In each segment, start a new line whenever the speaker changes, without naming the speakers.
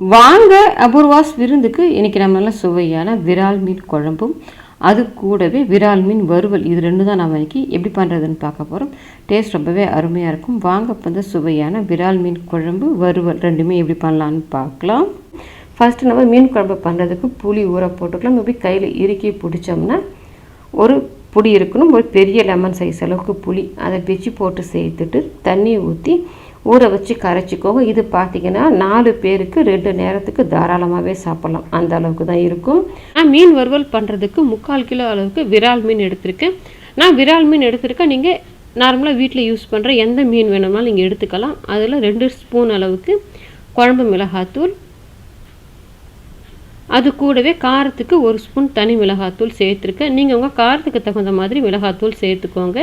வாங்க அபூர்வாஸ் விருந்துக்கு இன்னைக்கு நம்ம நல்ல சுவையான விரால் மீன் குழம்பும் அது கூடவே விரால் மீன் வறுவல். இது ரெண்டு தான் நம்ம இன்னைக்கு எப்படி பண்ணுறதுன்னு பார்க்க போகிறோம் டேஸ்ட் ரொம்பவே அருமையாக இருக்கும். வாங்க இப்போ வந்து சுவையான விரால் மீன் குழம்பு வறுவல் ரெண்டுமே எப்படி பண்ணலான்னு பார்க்கலாம். ஃபஸ்ட்டு நம்ம மீன் குழம்பு பண்ணுறதுக்கு புளி ஊற போட்டுக்கலாம். எப்படி கையில் இறுக்கி பிடிச்சோம்னா ஒரு புளி இருக்கணும். ஒரு பெரிய லெமன் சைஸ் அளவுக்கு புளி அதை பிச்சு போட்டு சேர்த்துட்டு தண்ணி ஊற்றி ஊற வச்சு கரைச்சிக்கோங்க. இது பார்த்தீங்கன்னா நாலு பேருக்கு ரெண்டு நேரத்துக்கு தாராளமாகவே சாப்பிட்லாம். அந்த அளவுக்கு தான் இருக்கும். நான் மீன் வறுவல் பண்ணுறதுக்கு முக்கால் கிலோ அளவுக்கு விரால் மீன் எடுத்திருக்கேன். நான் விரால் மீன் எடுத்திருக்கேன் நீங்கள் நார்மலாக வீட்டில் யூஸ் பண்ணுற எந்த மீன் வேணும்னாலும் நீங்கள் எடுத்துக்கலாம். அதில் ரெண்டு ஸ்பூன் அளவுக்கு குழம்பு மிளகாத்தூள். அது கூடவே காரத்துக்கு ஒரு ஸ்பூன் தனி மிளகாத்தூள் சேர்த்துருக்கேன். நீங்கள் உங்கள் காரத்துக்கு தகுந்த மாதிரி மிளகாத்தூள் சேர்த்துக்கோங்க.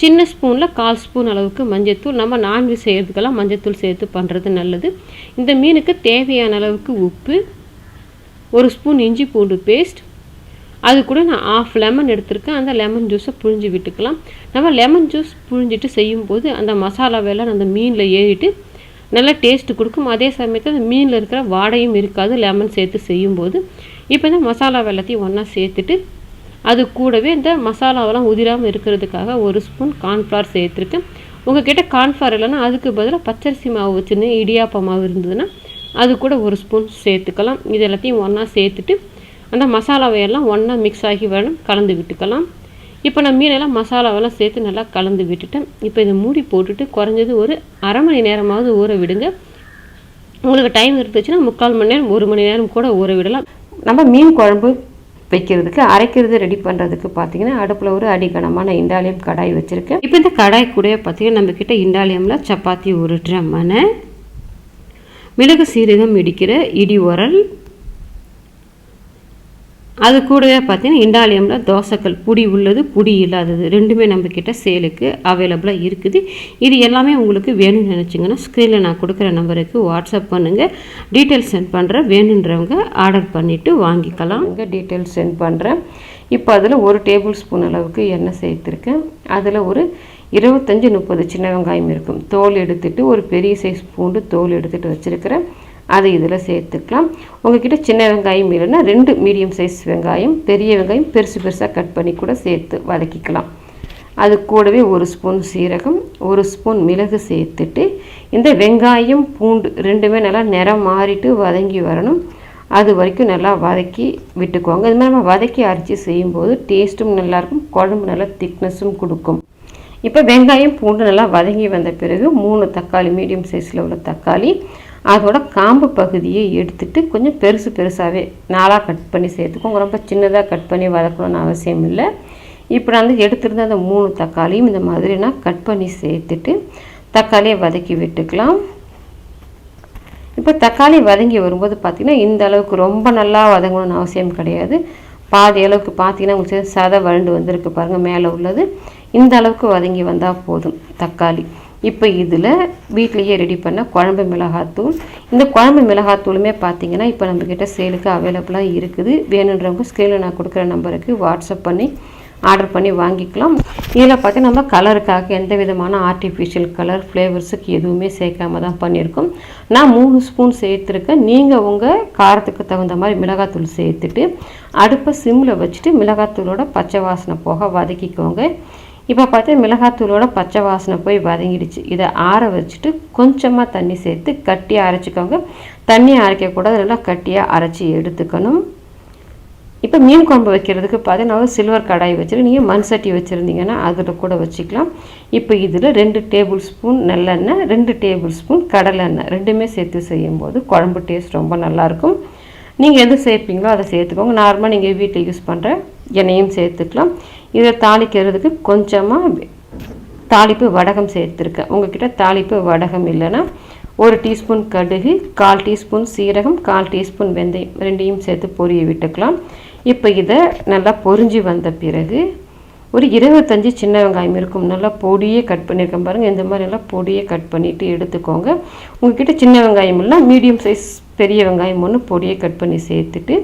சின்ன ஸ்பூனில் கால் ஸ்பூன் அளவுக்கு மஞ்சத்தூள். நம்ம நான்வெஜ் செய்கிறதுக்கெல்லாம் மஞ்சத்தூள் சேர்த்து பண்ணுறது நல்லது. இந்த மீனுக்கு தேவையான அளவுக்கு உப்பு ஒரு ஸ்பூன் இஞ்சி பூண்டு பேஸ்ட் அது கூட நான் ஆஃப் லெமன் எடுத்திருக்கேன். அந்த லெமன் ஜூஸை புழிஞ்சு விட்டுக்கலாம். நம்ம லெமன் ஜூஸ் புழிஞ்சிட்டு செய்யும்போது அந்த மசாலாவெல்லாம் அந்த மீனில் ஏறிட்டு நல்லா டேஸ்ட்டு கொடுக்கும். அதே சமயத்தில் அந்த மீனில் இருக்கிற வாடையும் இருக்காது. லெமன் சேர்த்து செய்யும்போது. இப்போ இந்த மசாலா வெள்ளத்தையும் ஒன்றா சேர்த்துட்டு அது கூடவே இந்த மசாலாவெல்லாம் உதிராமல் இருக்கிறதுக்காக ஒரு ஸ்பூன் கார்ன்ஃப்ளவர் சேர்த்துருக்கேன் உங்ககிட்ட கார்ன்ஃப்ளவர் இல்லைன்னா அதுக்கு பதிலாக பச்சரிசி மாவு வச்சுருந்து இடியாப்ப மாவு இருந்ததுன்னா அது கூட ஒரு ஸ்பூன் சேர்த்துக்கலாம். இது எல்லாத்தையும் ஒன்றா சேர்த்துட்டு அந்த மசாலாவையெல்லாம் ஒன்றா மிக்ஸ் ஆகி வேணும் கலந்து விட்டுக்கலாம். இப்போ நான் மீனெல்லாம் மசாலாவெல்லாம் சேர்த்து நல்லா கலந்து விட்டுட்டேன். இப்போ இதை மூடி போட்டுட்டு குறைஞ்சது ஒரு அரை மணி நேரமாவது ஊற விடுங்க. உங்களுக்கு டைம் இருந்துச்சுன்னா முக்கால் மணி நேரம் ஒரு மணி நேரம் கூட ஊற விடலாம். நம்ம மீன் குழம்பு வைக்கிறதுக்கு அரைக்கிறது ரெடி பண்ணுறதுக்கு பார்த்தீங்கன்னா அடுப்பில் ஒரு அடிகனமான இண்டாலியம் கடாய் வச்சுருக்கேன். இப்போ இந்த கடாய் கூட பார்த்தீங்கன்னா நம்மக்கிட்ட இண்டாலியமில் சப்பாத்தி உருட்டுற மனை மிளகு சீரகம் இடிக்கிற இடி உரல் அது கூடவே பார்த்தீங்கன்னா இண்டாலியமில் தோசைக்கல் புடி உள்ளது புடி இல்லாதது. ரெண்டுமே நம்மக்கிட்ட சேலுக்கு அவைலபிளாக இருக்குது. இது எல்லாமே உங்களுக்கு வேணும்னு நினச்சிங்கன்னா ஸ்க்ரீனில் நான் கொடுக்குற நம்பருக்கு வாட்ஸ்அப் பண்ணுங்கள் டீட்டெயில்ஸ் சென்ட் பண்ணுறேன் வேணுன்றவங்க ஆர்டர் பண்ணிவிட்டு வாங்கிக்கலாம். இங்கே டீட்டெயில்ஸ் சென்ட் பண்ணுறேன் இப்போ அதில் ஒரு டேபிள் ஸ்பூன் அளவுக்கு எண்ணெய் சேர்த்துருக்கேன். அதில் ஒரு இருபத்தஞ்சி முப்பது சின்ன வெங்காயம் இருக்கும். தோல் எடுத்துகிட்டு ஒரு பெரிய சைஸ் பூண்டு தோல் எடுத்துகிட்டு வச்சுருக்கிறேன். அதை இதில் சேர்த்துக்கலாம். உங்ககிட்ட சின்ன வெங்காயம் இல்லைன்னா ரெண்டு மீடியம் சைஸ் வெங்காயம் பெரிய வெங்காயம் பெருசு பெருசாக கட் பண்ணி கூட சேர்த்து வதக்கிக்கலாம். அது கூடவே ஒரு ஸ்பூன் சீரகம் ஒரு ஸ்பூன் மிளகு சேர்த்துட்டு இந்த வெங்காயம் பூண்டு ரெண்டுமே நல்லா நிறம் மாறிட்டு வதங்கி வரணும். அது வரைக்கும் நல்லா வதக்கி விட்டுக்குவாங்க இது மாதிரி நம்ம வதக்கி அரைச்சி செய்யும்போது டேஸ்ட்டும் நல்லாயிருக்கும் குழம்பு நல்லா திக்னஸும் கொடுக்கும். இப்போ வெங்காயம் பூண்டு நல்லா வதங்கி வந்த பிறகு மூணு தக்காளி மீடியம் சைஸில் உள்ள தக்காளி அதோட காம்பு பகுதியை எடுத்துட்டு கொஞ்சம் பெருசு பெருசாகவே நாளாக கட் பண்ணி சேர்த்துக்கோங்க ரொம்ப சின்னதாக கட் பண்ணி வதக்கணும்னு அவசியம் இல்லை. இப்போ நான் வந்து எடுத்திருந்த அந்த மூணு தக்காளியும் இந்த மாதிரி நான் கட் பண்ணி சேர்த்துட்டு தக்காளியை வதக்கி விட்டுக்கலாம். இப்போ தக்காளி வதங்கி வரும்போது பார்த்திங்கன்னா இந்த அளவுக்கு ரொம்ப நல்லா வதங்கணும்னு அவசியம் கிடையாது. பாதி அளவுக்கு பார்த்தீங்கன்னா உங்களுக்கு சதை வழண்டு வந்திருக்கு பாருங்கள் மேலே உள்ளது. இந்த அளவுக்கு வதங்கி வந்தால் போதும் தக்காளி. இப்போ இதில் வீட்லேயே ரெடி பண்ண குழம்பு மிளகாத்தூள். இந்த குழம்பு மிளகாத்தூளுமே பார்த்தீங்கன்னா இப்போ நம்மக்கிட்ட சேலுக்கு அவைலபிளாக இருக்குது. வேணுன்றவங்க ஸ்க்ரீனில் நான் கொடுக்குற நம்பருக்கு வாட்ஸ்அப் பண்ணி ஆர்டர் பண்ணி வாங்கிக்கலாம். இதில் பார்த்தீங்கன்னா நம்ம கலருக்காக எந்த விதமான ஆர்டிஃபிஷியல் கலர் ஃப்ளேவர்ஸுக்கு எதுவுமே சேர்க்காம தான் பண்ணியிருக்கோம். நான் மூணு ஸ்பூன் சேர்த்துருக்கேன். நீங்கள் உங்கள் காரத்துக்கு தகுந்த மாதிரி மிளகாத்தூள் சேர்த்துட்டு அடுப்பை சிம்மில் வச்சுட்டு மிளகாத்தூளோட பச்சை வாசனை போக வதக்கிக்கோங்க. இப்போ பார்த்தா மிளகாத்தூளோட பச்சை வாசனை போய் வதங்கிடுச்சு. இதை ஆற வச்சுட்டு கொஞ்சமாக தண்ணி சேர்த்து கட்டியாக அரைச்சிக்கோங்க. தண்ணி அரைக்கக்கூடாது நல்லா கட்டியாக அரைச்சி எடுத்துக்கணும். இப்போ மீன் குழம்பு வைக்கிறதுக்கு பார்த்தீங்கன்னா சில்வர் கடாய் வச்சுட்டு நீங்கள் மண் சட்டி வச்சுருந்தீங்கன்னா அதில் கூட வச்சுக்கலாம். இப்போ இதில் ரெண்டு டேபிள் ஸ்பூன் நல்லெண்ணெய் ரெண்டு டேபிள் ஸ்பூன் கடலெண்ணெய் ரெண்டுமே சேர்த்து செய்யும்போது குழம்பு டேஸ்ட் ரொம்ப நல்லாயிருக்கும் நீங்கள் எது சேர்ப்பீங்களோ அதை சேர்த்துக்கோங்க. நார்மலாக நீங்கள் வீட்டில் யூஸ் பண்ணுற எண்ணெயும் சேர்த்துக்கலாம். இதை தாளிக்கிறதுக்கு கொஞ்சமாக தாளிப்பு வடகம் சேர்த்துருக்கேன் உங்ககிட்ட தாளிப்பு வடகம் இல்லைன்னா ஒரு டீஸ்பூன் கடுகு கால் டீஸ்பூன் சீரகம் கால் டீஸ்பூன் வெந்தயம் ரெண்டையும் சேர்த்து பொரிய விட்டுக்கலாம். இப்போ இதை நல்லா பொரிஞ்சு வந்த பிறகு ஒரு இருபத்தஞ்சி சின்ன வெங்காயம் இருக்கும். நல்லா பொடியே கட் பண்ணியிருக்கேன் பாருங்கள் இந்த மாதிரி நல்லா பொடியே கட் பண்ணிவிட்டு எடுத்துக்கோங்க. உங்ககிட்ட சின்ன வெங்காயம் இல்லை மீடியம் சைஸ் பெரிய வெங்காயம் ஒன்று பொடியை கட் பண்ணி சேர்த்துட்டு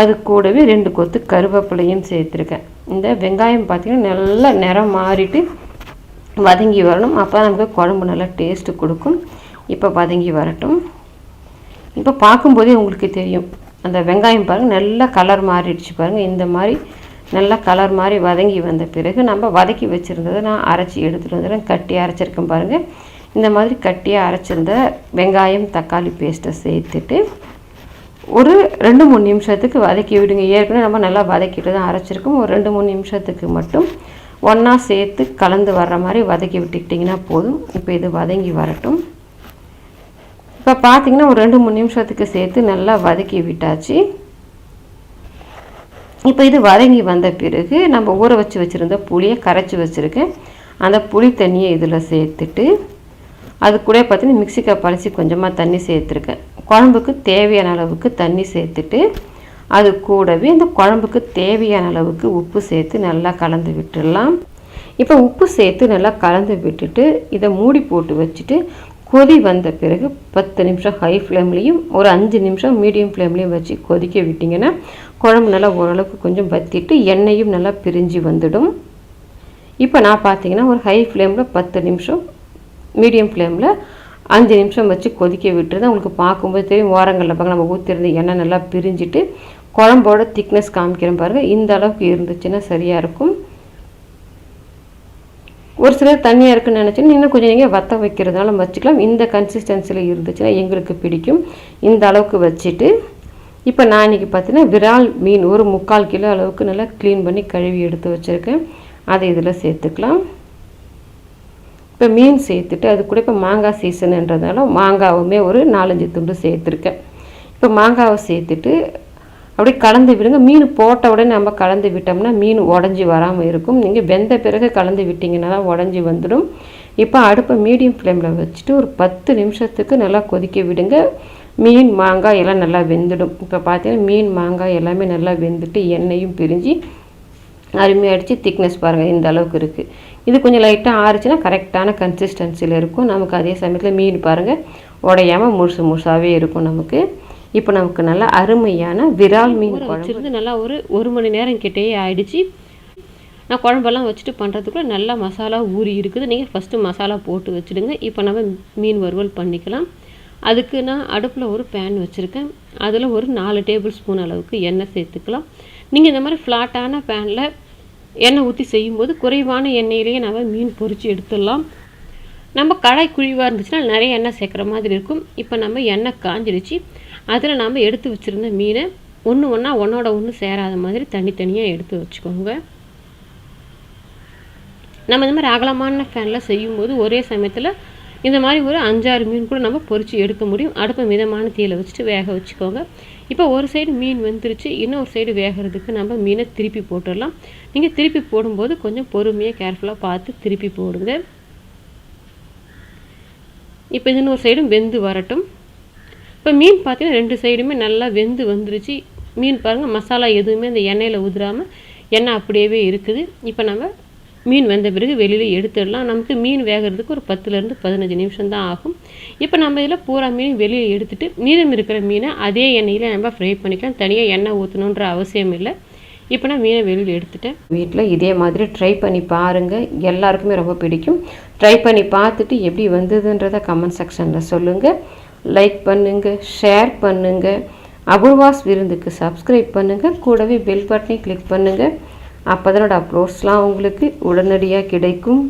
அது கூடவே ரெண்டு கொத்து கருவேப்பிலையும் சேர்த்துருக்கேன். இந்த வெங்காயம் பார்த்திங்கன்னா நல்லா நிறம் மாறிட்டு வதங்கி வரணும். அப்போ நமக்கு குழம்பு நல்லா டேஸ்ட்டு கொடுக்கும். இப்போ வதங்கி வரட்டும். இப்போ பார்க்கும்போதே உங்களுக்கு தெரியும். அந்த வெங்காயம் பாருங்கள் நல்லா கலர் மாறிடுச்சு பாருங்கள் இந்த மாதிரி நல்லா கலர் மாதிரி வதங்கி வந்த பிறகு நம்ம வதக்கி வச்சுருந்ததை நான் அரைச்சி எடுத்துகிட்டு வந்துடுறேன். கட்டி அரைச்சிருக்கேன் பாருங்கள் இந்த மாதிரி கட்டியாக அரைச்சிருந்த வெங்காயம் தக்காளி பேஸ்ட்டை சேர்த்துட்டு ஒரு ரெண்டு மூணு நிமிஷத்துக்கு வதக்கி விடுங்க. ஏற்கனவே நம்ம நல்லா வதக்கிட்டு தான் அரைச்சிருக்கோம். ஒரு ரெண்டு மூணு நிமிஷத்துக்கு மட்டும் ஒன்றா சேர்த்து கலந்து வர்ற மாதிரி வதக்கி விட்டுக்கிட்டிங்கன்னா போதும். இப்போ இது வதங்கி வரட்டும். இப்போ பார்த்தீங்கன்னா ஒரு ரெண்டு மூணு நிமிஷத்துக்கு சேர்த்து நல்லா வதக்கி விட்டாச்சு. இப்போ இது வதங்கி வந்த பிறகு நம்ம ஊற வச்சு வச்சுருந்த புளியை கரைச்சி வச்சுருக்கேன். அந்த புளி தண்ணியை இதில் சேர்த்துட்டு அது கூட பார்த்தீங்கன்னா மிக்சி பழசி கொஞ்சமாக தண்ணி சேர்த்துருக்கேன். குழம்புக்கு தேவையான அளவுக்கு தண்ணி சேர்த்துட்டு அது கூடவே இந்த குழம்புக்கு தேவையான அளவுக்கு உப்பு சேர்த்து நல்லா கலந்து விட்டுடலாம். இப்போ உப்பு சேர்த்து நல்லா கலந்து விட்டுட்டு இதை மூடி போட்டு வச்சுட்டு கொதி வந்த பிறகு பத்து நிமிஷம் ஹை ஃப்ளேம்லேயும் ஒரு அஞ்சு நிமிஷம் மீடியம் ஃப்ளேம்லேயும் வச்சு கொதிக்க விட்டிங்கன்னா குழம்பு நல்லா ஓரளவுக்கு கொஞ்சம் வத்திட்டு எண்ணெயும் நல்லா பிரிஞ்சு வந்துடும். இப்போ நான் பார்த்தீங்கன்னா ஒரு ஹை ஃப்ளேமில் பத்து நிமிஷம் மீடியம் ஃப்ளேமில் அஞ்சு நிமிஷம் வச்சு கொதிக்க விட்டுருந்தேன் உங்களுக்கு பார்க்கும்போது தெரியும் ஓரங்களில் பார்க்க நம்ம ஊற்றிருந்த எண்ணெய் நல்லா பிரிஞ்சுட்டு குழம்போட திக்னஸ் காமிக்கிறேன் பாருங்கள் இந்த அளவுக்கு இருந்துச்சுன்னா சரியாக இருக்கும். ஒரு சிலர் தண்ணியாக இருக்குன்னு நினச்சின்னா இன்னும் கொஞ்சம் நீங்கள் வத்த வைக்கிறதுனால வச்சுக்கலாம் இந்த கன்சிஸ்டன்சியில் இருந்துச்சுன்னா எங்களுக்கு பிடிக்கும். இந்த அளவுக்கு வச்சுட்டு இப்போ நான் இன்றைக்கி பார்த்தீங்கன்னா விரால் மீன் ஒரு முக்கால் கிலோ அளவுக்கு நல்லா க்ளீன் பண்ணி கழுவி எடுத்து வச்சுருக்கேன். அதை இதில் சேர்த்துக்கலாம். இப்போ மீன் சேர்த்துட்டு அது கூட இப்போ மாங்காய் சீசனுன்றதுனால மாங்காவுமே ஒரு நாலஞ்சு துண்டு சேர்த்துருக்கேன். இப்போ மாங்காவை சேர்த்துட்டு அப்படியே கலந்து விடுங்க. மீன் போட்ட உடனே நம்ம கலந்து விட்டோம்னா மீன் உடஞ்சி வராமல் இருக்கும். நீங்கள் வெந்த பிறகு கலந்து விட்டிங்கன்னா தான் உடஞ்சி வந்துடும். இப்போ அடுப்பை மீடியம் ஃப்ளேமில் வச்சுட்டு ஒரு பத்து நிமிஷத்துக்கு நல்லா கொதிக்க விடுங்க. மீன் மாங்காய் எல்லாம் நல்லா வெந்துடும். இப்போ பார்த்தீங்கன்னா மீன் மாங்காய் எல்லாமே நல்லா வெந்துட்டு எண்ணெயும் பிரிஞ்சு அருமையாகிடுச்சு திக்னஸ் பாருங்கள் இந்த அளவுக்கு இருக்குது இது கொஞ்சம் லைட்டாக ஆறுச்சுன்னா கரெக்டான கன்சிஸ்டன்சியில் இருக்கும். நமக்கு அதே சமயத்தில் மீன் பாருங்கள் உடையாமல் முழுசு முழுசாகவே இருக்கும் நமக்கு. இப்போ நமக்கு நல்லா அருமையான விரால் மீன் வச்சுருந்து நல்லா ஒரு ஒரு மணி நேரம் கிட்டேயே ஆயிடுச்சு. நான் குழம்பெல்லாம் வச்சுட்டு பண்ணுறதுக்குள்ள நல்லா மசாலா ஊறி இருக்குது. நீங்கள் ஃபஸ்ட்டு மசாலா போட்டு வச்சுடுங்க. இப்போ நம்ம மீன் வறுவல் பண்ணிக்கலாம். அதுக்கு நான் அடுப்பில் ஒரு பேன் வச்சுருக்கேன். அதில் ஒரு நாலு டேபிள் ஸ்பூன் அளவுக்கு எண்ணெய் சேர்த்துக்கலாம். நீங்கள் இந்த மாதிரி ஃப்ளாட்டான பேனில் எண்ணெய் ஊற்றி செய்யும்போது குறைவான எண்ணெயிலேயே நம்ம மீன் பொறித்து எடுத்துடலாம். நம்ம கடாய் குழிவாக இருந்துச்சுன்னா நிறைய எண்ணெய் சேர்க்குற மாதிரி இருக்கும். இப்போ நம்ம எண்ணெய் காஞ்சிடுச்சு அதில் நாம் எடுத்து வச்சுருந்த மீனை ஒன்று ஒன்றா ஒன்றோட ஒன்று சேராத மாதிரி தனித்தனியாக எடுத்து வச்சுக்கோங்க. நம்ம இந்த மாதிரி அகலமான ஃபேனில் செய்யும்போது ஒரே சமயத்தில் இந்த மாதிரி ஒரு அஞ்சாறு மீன் கூட நம்ம பொறிச்சு எடுக்க முடியும். அடுப்பை மிதமான தீயில் வச்சுட்டு வேக வச்சுக்கோங்க. இப்போ ஒரு சைடு மீன் வெந்துருச்சு. இன்னொரு சைடு வேகிறதுக்கு நம்ம மீனை திருப்பி போட்டுடலாம். நீங்கள் திருப்பி போடும்போது கொஞ்சம் பொறுமையாக கேர்ஃபுல்லாக பார்த்து திருப்பி போடுங்க. இப்போ இன்னொரு சைடும் வெந்து வரட்டும். இப்போ மீன் பார்த்தீங்கன்னா ரெண்டு சைடுமே நல்லா வெந்து வந்துருச்சு. மீன் பாருங்கள் மசாலா எதுவுமே அந்த எண்ணெயில் உதிராமல் எண்ணெய் அப்படியே இருக்குது. இப்போ நம்ம மீன் வெந்த பிறகு வெளியில் எடுத்துடலாம். நமக்கு மீன் வேகிறதுக்கு ஒரு பத்துலேருந்து பதினஞ்சு நிமிஷம் தான் ஆகும். இப்போ நம்ம இதில் பூரா மீன் வெளியில் எடுத்துகிட்டு மீதம் இருக்கிற மீனை அதே எண்ணெயில் நம்ம ஃப்ரை பண்ணிக்கலாம். தனியாக எண்ணெய் ஊற்றணுன்ற அவசியம் இல்லை. இப்போ நான் மீனை வெளியில் எடுத்துட்டேன். வீட்டில் இதே மாதிரி ட்ரை பண்ணி பாருங்கள் எல்லாருக்குமே ரொம்ப பிடிக்கும். ட்ரை பண்ணி பார்த்துட்டு எப்படி வந்ததுன்றதை கமெண்ட் செக்ஷனில் சொல்லுங்கள் லைக் பண்ணுங்கள் ஷேர் பண்ணுங்கள் அபூர்வாஸ் விருந்துக்கு சப்ஸ்கிரைப் பண்ணுங்கள் கூடவே பெல் பட்டனை கிளிக் பண்ணுங்கள் அப்போ தான் அப்லோட்ஸ்லாம் உங்களுக்கு உடனடியாக கிடைக்கும்.